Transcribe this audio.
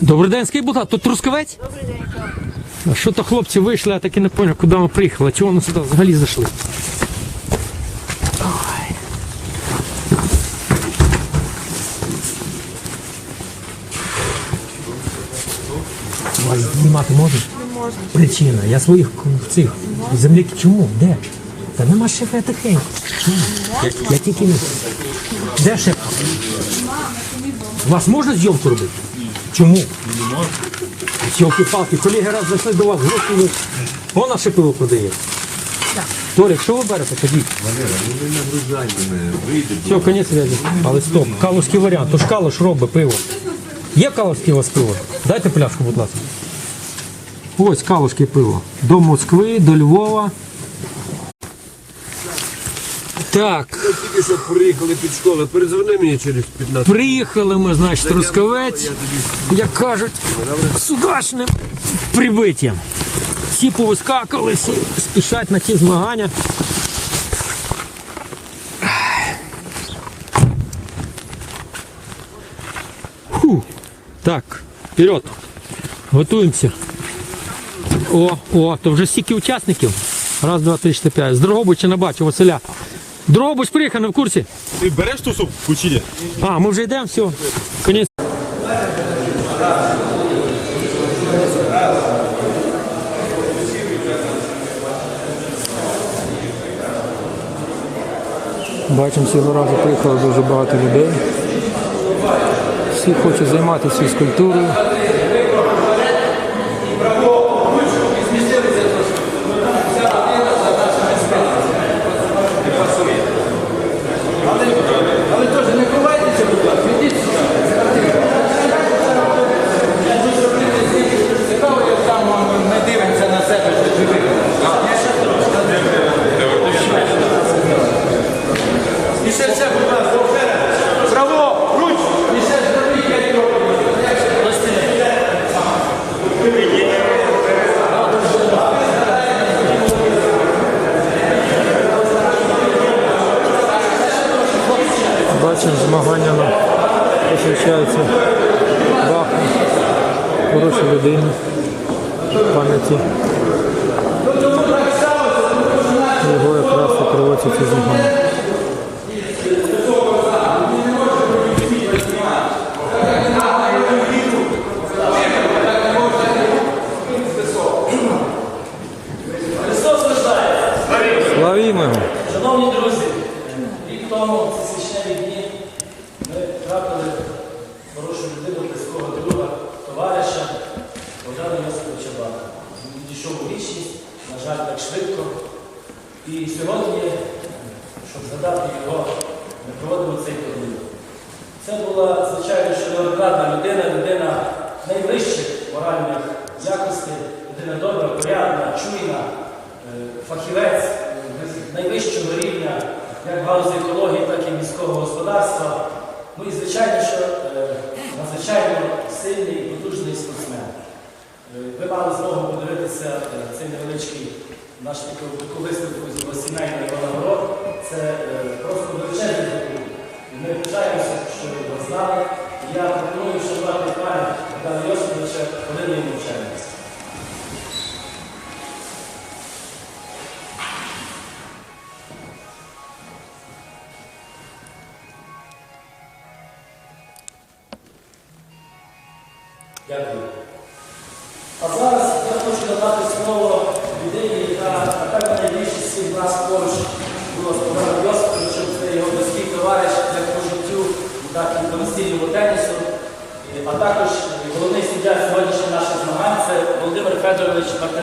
Добрий день, скажіть, будь ласка, тут Трускавець? Добрий день. А що то хлопці вийшли, я так і не зрозумів, куди ми приїхали, чого вони сюди взагалі зайшли. Ой. Вас знімати можеш? Не можна. Причина. Я своїх цих земляків. Чому? Де? Та нема шефа тихенько. Я, я тільки не. Де шеф? Вас можна зйомку робити? Чому? Не можна. Йолки-палки, колеги раз зайшли до вас, гроші ви. Вон наше пиво подає. Толік, що ви берете? Ходіть. Ну. Все, конець зв'язку. Але стоп, калуський варіант. То ж калуш робить пиво. Є калуське у вас пиво? Дайте пляшку, будь ласка. Ось калуське пиво. До Москви, до Львова. Так, Ми Тільки що приїхали під школу, перезвони мені через 15 приїхали ми, значить, Трускавець, як кажуть, з удачним прибиттям. Всі повискакали, всі спішать на ті змагання. Фу. Так, вперед. Готуємося. О, о, то вже стільки учасників. Раз, два, три, чотири, п'ять. З Дрогобича не бачу, Василя. Дрогобич приїхав, не в курсі. Ти береш тусу в училі? А, ми вже йдемо, все. Конець. Бачимо, цього разу приїхало дуже багато людей. Всі хочуть займатися фізкультурою. Ще, будь ласка, право, руч! Зробіть п'ять років. Бачимо, змагання на посвячаються Баху, хорошій людині, пам'яті. Його якраз і ці змагання. Славімо його! Шановні друзі, рік тому ці священні дні ми трапили хорошу людину, близького друга, товариша Богдана Йосиповича Бака. Він відійшов у вічність, на жаль, так швидко. І сьогодні, щоб згадати його, ми проводимо цей турнір. Це була, звичайно, що людина, людина як галузі екології, так і міського господарства. І звичайно, що е, надзвичайно сильний і потужний спортсмен. Е, Ви мали змогу подивитися е, цей невеличкий наш таку виставку з його сімейних нагород. Дякую. А зараз я хочу надати слово людині, яка напевно найбільше всіх нас поруч була з Йосиповичем, це його близький товариш як по життю, так і по настільному тенісу. А також головний суддя сьогоднішніх наших змагань це Володимир Федорович Мартин.